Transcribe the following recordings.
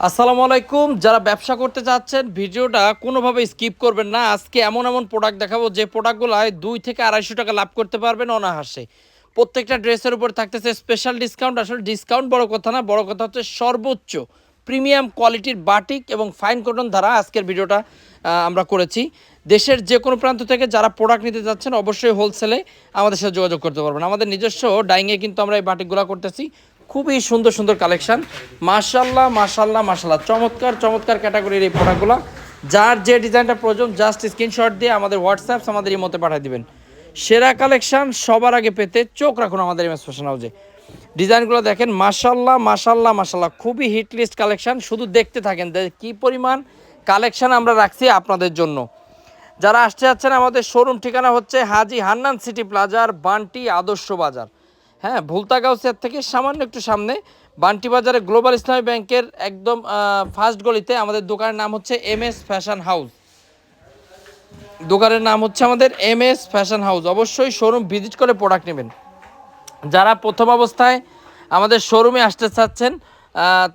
আসসালামু আলাইকুম। যারা ব্যবসা করতে চাচ্ছেন, ভিডিওটা কোনোভাবে স্কিপ করবেন না। আজকে এমন এমন প্রোডাক্ট দেখাবো, যে প্রোডাক্টগুলোয় দুই থেকে আড়াইশো টাকা লাভ করতে পারবেন অনাহাসে প্রত্যেকটা ড্রেসের উপর থাকতেছে স্পেশাল ডিসকাউন্ট আসলে ডিসকাউন্ট বড় কথা না, বড় কথা হচ্ছে সর্বোচ্চ প্রিমিয়াম কোয়ালিটির বাটিক এবং ফাইন কটন দ্বারা আজকের ভিডিওটা আমরা করেছি। দেশের যে কোনো প্রান্ত থেকে যারা প্রোডাক্ট নিতে যাচ্ছেন, অবশ্যই হোলসেলে আমাদের সাথে যোগাযোগ করতে পারবেন। আমাদের নিজস্ব ডাইংয়ে কিন্তু আমরা এই বাটিকগুলো করতেছি। খুবই সুন্দর সুন্দর কালেকশন মাশাল্লাহ মাশাল্লাহ মাশাল্লাহ চমৎকার চমৎকার ক্যাটাগরির এই প্রোডাক্টগুলো যার যে ডিজাইনটা প্রয়োজন জাস্ট স্ক্রিনশট দিয়ে আমাদের হোয়াটসঅ্যাপস আমাদের এই মতে পাঠিয়ে দিবেন। সেরা কালেকশান সবার আগে পেতে চোখ রাখুন আমাদের এমএস ফ্যাশন হাউসে ডিজাইনগুলো দেখেন মাশাল্লাহ মাশাল্লাহ মাশাল্লাহ খুবই হিট লিস্ট কালেকশন শুধু দেখতে থাকেন। কী পরিমাণ কালেকশান আমরা রাখছি আপনাদের জন্য। যারা আসতে যাচ্ছেন, আমাদের শোরুম ঠিকানা হচ্ছে হাজি হান্নান সিটি প্লাজার বান্টি আদর্শ বাজার। হ্যাঁ ভুলতা গাউসিয়ার থেকে সামান্য একটু সামনে বান্টি বাজারে গ্লোবাল ইসলামী ব্যাংকের একদম ফার্স্ট গলিতে আমাদের দোকানের নাম হচ্ছে এম এস ফ্যাশন হাউস দোকানের নাম হচ্ছে আমাদের এম এস ফ্যাশন হাউস অবশ্যই শোরুম ভিজিট করে প্রোডাক্ট নেবেন। যারা প্রথম অবস্থায় আমাদের শোরুমে আসতে চাচ্ছেন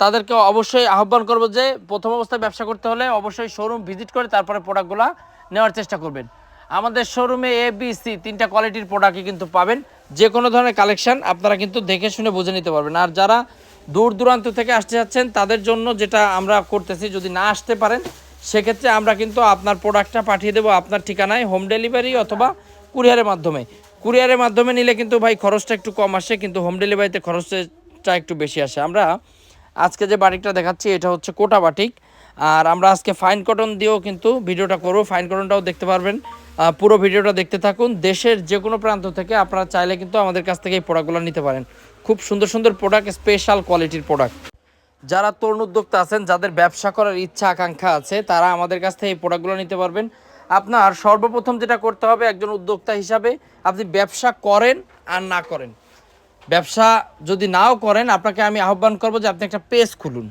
তাদেরকে অবশ্যই আহ্বান করব যে প্রথম অবস্থায় ব্যবসা করতে হলে অবশ্যই শোরুম ভিজিট করে তারপরে প্রোডাক্টগুলো নেওয়ার চেষ্টা করবেন। আমাদের শোরুমে এ বি সি তিনটা কোয়ালিটির প্রোডাক্টই কিন্তু পাবেন। যে কোনো ধরনের কালেকশন আপনারা কিন্তু দেখে শুনে বুঝে নিতে পারবেন। আর যারা দূর দূরান্ত থেকে আসতে যাচ্ছেন, তাদের জন্য যেটা আমরা করতেছি, যদি না আসতে পারেন, সেক্ষেত্রে আমরা কিন্তু আপনার প্রোডাক্টটা পাঠিয়ে দেবো আপনার ঠিকানায় হোম ডেলিভারি অথবা কুরিয়ারের মাধ্যমে। কুরিয়ারের মাধ্যমে নিলে কিন্তু ভাই খরচটা একটু কম আসে, কিন্তু হোম ডেলিভারিতে খরচটা একটু বেশি আসে। আমরা আজকে যে বাটিকটা দেখাচ্ছি, এটা হচ্ছে কোটা বাটিক। আর আমরা আজকে ফাইন কটন দিয়েও কিন্তু ভিডিওটা করব। ফাইন কটনটাও দেখতে পারবেন। পুরো ভিডিওটা দেখতে থাকুন। দেশের যে কোনো প্রান্ত থেকে আপনারা চাইলে কিন্তু আমাদের কাছ থেকে এই প্রোডাক্টগুলো নিতে পারেন। খুব সুন্দর সুন্দর প্রোডাক্ট স্পেশাল কোয়ালিটির প্রোডাক্ট। যারা তরুণ উদ্যোক্তা আছেন, যাদের ব্যবসা করার ইচ্ছা, আকাঙ্ক্ষা আছে, তারা আমাদের কাছ থেকে এই প্রোডাক্টগুলো নিতে পারবেন। আপনার সর্বপ্রথম যেটা করতে হবে একজন উদ্যোক্তা হিসাবে, আপনি ব্যবসা করেন আর না করেন। ব্যবসা যদি নাও করেন, আপনাকে আমি আহ্বান করব যে আপনি একটা পেজ খুলুন।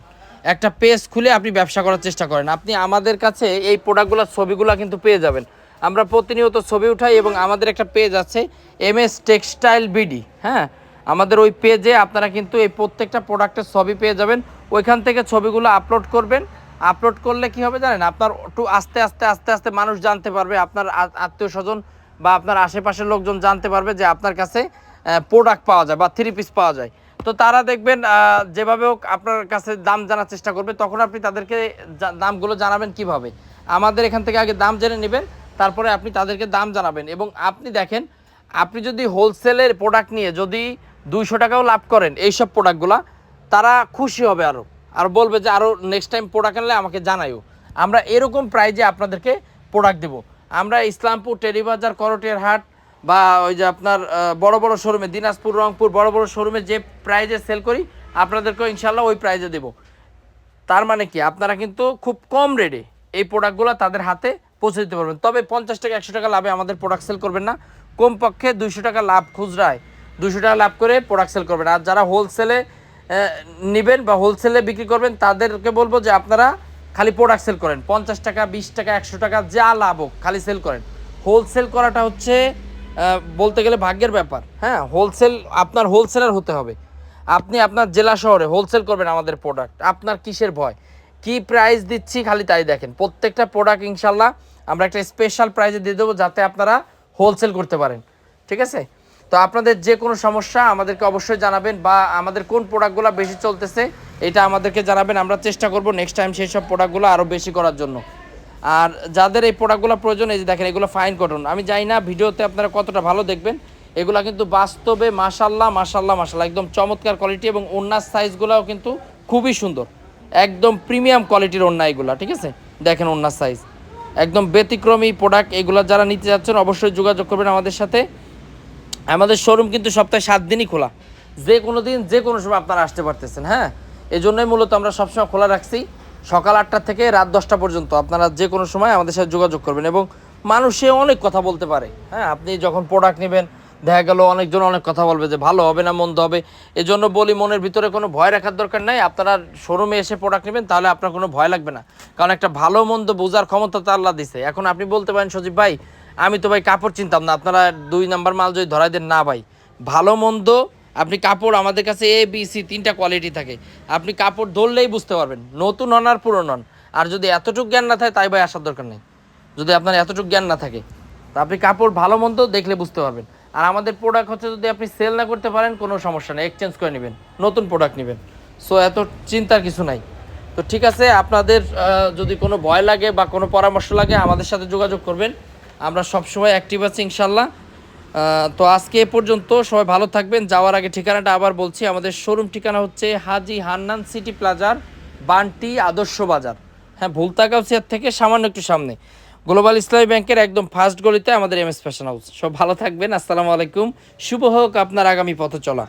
একটা পেজ খুলে আপনি ব্যবসা করার চেষ্টা করেন। আপনি আমাদের কাছে এই প্রোডাক্টগুলোর ছবিগুলো কিন্তু পেয়ে যাবেন। আমরা প্রতিনিয়ত ছবি উঠাই এবং আমাদের একটা পেজ আছে এম এস টেক্সটাইল বিডি হ্যাঁ? আমাদের ওই পেজে আপনারা কিন্তু এই প্রত্যেকটা প্রোডাক্টের ছবি পেয়ে যাবেন। ওইখান থেকে ছবিগুলো আপলোড করবেন। আপলোড করলে কি হবে জানেন? আপনার একটু আস্তে আস্তে আস্তে আস্তে মানুষ জানতে পারবে, আপনার আত্মীয় স্বজন বা আপনার আশেপাশের লোকজন জানতে পারবে যে আপনার কাছে প্রোডাক্ট পাওয়া যায় বা থ্রি পিস পাওয়া যায়। তো তারা দেখবেন যেভাবে হোক আপনার কাছে দাম জানার চেষ্টা করবে, তখন আপনি তাদেরকে দামগুলো জানাবেন কীভাবে। আমাদের এখান থেকে আগে দাম জেনে নেবেন তারপরে আপনি তাদেরকে দাম জানাবেন। এবং আপনি দেখেন, আপনি যদি হোলসেলের প্রোডাক্ট নিয়ে যদি দুইশো টাকাও লাভ করেন এইসব প্রোডাক্টগুলা তারা খুশি হবে আরও আর বলবে যে আরও নেক্সট টাইম প্রোডাক্ট আনলে আমাকে জানাইও আমরা এরকম প্রাইজে আপনাদেরকে প্রোডাক্ট দেবো। আমরা ইসলামপুর, টেরিবাজার, করটিয়ার হাট বা ওই যে আপনার বড় বড় শোরুমে দিনাজপুর, রংপুর, বড় বড় শোরুমে যে প্রাইজে সেল করি, আপনাদেরকেও ইনশাল্লাহ ওই প্রাইজে দেবো। তার মানে কি? আপনারা কিন্তু খুব কম রেটে এই প্রোডাক্টগুলো তাদের হাতে পৌঁছে দিতে পারবেন। তবে পঞ্চাশ টাকা, একশো টাকা লাভে আমাদের প্রোডাক্ট সেল করবেন না। কমপক্ষে দুইশো টাকা লাভ খুচরায়। দুশো টাকা লাভ করে প্রোডাক্ট সেল করবেন। আর যারা হোলসেলে নেবেন বা হোলসেলে বিক্রি করবেন, তাদেরকে বলব যে আপনারা খালি প্রোডাক্ট সেল করেন। পঞ্চাশ টাকা, বিশ টাকা, একশো টাকা, যা লাভ হোক, খালি সেল করেন। হোলসেল করাটা হচ্ছে বলতে গেলে ভাগ্যের ব্যাপার। হ্যাঁ হোলসেল আপনার হোলসেলার হতে হবে। আপনি আপনার জেলা শহরে হোলসেল করবেন আমাদের প্রোডাক্ট আপনার কিসের ভয়? কি প্রাইস দিচ্ছি খালি তাই দেখেন। প্রত্যেকটা প্রোডাক্ট ইনশাল্লাহ আমরা একটা স্পেশাল প্রাইজে দিয়ে দেবো যাতে আপনারা হোলসেল করতে পারেন। ঠিক আছে? তো আপনাদের যে কোনো সমস্যা আমাদেরকে অবশ্যই জানাবেন বা আমাদের কোন প্রোডাক্টগুলো বেশি চলতেছে এটা আমাদেরকে জানাবেন। আমরা চেষ্টা করব নেক্সট টাইম সেই সব প্রোডাক্টগুলো আরও বেশি করার জন্য। আর যাদের এই প্রোডাক্টগুলো প্রয়োজন, এই যে দেখেন, এগুলো ফাইন কটন আমি জানি না ভিডিওতে আপনারা কতটা ভালো দেখবেন। এগুলা কিন্তু বাস্তবে মাশাল্লাহ মাশাল্লাহ মাশাল্লাহ একদম চমৎকার কোয়ালিটি এবং ওনার সাইজগুলোও কিন্তু খুবই সুন্দর। একদম প্রিমিয়াম কোয়ালিটির ওন্না এগুলা, ঠিক আছে? দেখেন ওনার সাইজ একদম ব্যতিক্রমী প্রোডাক্ট এগুলো যারা নিতে যাচ্ছেন অবশ্যই যোগাযোগ করবেন আমাদের সাথে। আমাদের শোরুম কিন্তু সপ্তাহে সাত দিনই খোলা। যে কোনো দিন, যে কোনো সময় আপনারা আসতে পারতেছেন হ্যাঁ? এই জন্যই মূলত আমরা সবসময় খোলা রাখছি। সকাল আটটা থেকে রাত দশটা পর্যন্ত আপনারা যে কোনো সময় আমাদের সাথে যোগাযোগ করবেন এবং মানুষে অনেক কথা বলতে পারে হ্যাঁ? আপনি যখন প্রোডাক্ট নেবেন দেখা গেল অনেকজন অনেক কথা বলবে যে ভালো হবে না, মন্দ হবে। এজন্য বলি মনের ভিতরে কোনো ভয় রাখার দরকার নাই। আপনারা শোরুমে এসে প্রোডাক্ট নেবেন, তাহলে আপনার কোনো ভয় লাগবে না। কারণ একটা ভালো, মন্দ বোঝার ক্ষমতা তো আল্লাহ দিছে। এখন আপনি বলতে পারেন, সজীব ভাই, আমি তো ভাই কাপড় চিনতাম না। আপনারা দুই নাম্বার মাল যদি ধরাই দেন, না ভাই। ভালো, মন্দ, আপনি কাপড় আমাদের কাছে এ বি সি তিনটা কোয়ালিটি থাকে। আপনি কাপড় ধরলেই বুঝতে পারবেন, নতুন হন আর পুরনো হন। আর যদি এতটুকু জ্ঞান না থাকে, তাই ভাই আসার দরকার নেই। যদি আপনার এতটুকু জ্ঞান না থাকে, তা আপনি কাপড় ভালো, মন্দ দেখলে বুঝতে পারবেন। আর আমাদের প্রোডাক্ট হচ্ছে যদি আপনি সেল না করতে পারেন, কোনো সমস্যা নেই। এক্সচেঞ্জ করে নেবেন। নতুন প্রোডাক্ট নেবেন। সো এত চিন্তার কিছু নাই। তো ঠিক আছে, আপনাদের যদি কোনো ভয় লাগে বা কোনো পরামর্শ লাগে, আমাদের সাথে যোগাযোগ করবেন। আমরা সবসময় অ্যাক্টিভ আছি, ইনশাল্লাহ। তো আজকে এ পর্যন্ত সবাই ভালো থাকবেন। যাওয়ার আগে ঠিকানাটা আবার বলছি। আমাদের শোরুম ঠিকানা হচ্ছে হাজি হান্নান সিটি প্লাজার বান্টি আদর্শ বাজার। হ্যাঁ ভুলতাগাউসিয়ার থেকে সামান্য একটু সামনে। গ্লোবাল ইসলামী ব্যাংকের একদম ফার্স্ট গলিতে আমাদের এম এস ফ্যাশন হাউস। সব ভালো থাকবেন, আসসালামু আলাইকুম। শুভ হোক আপনার আগামী পথে চলা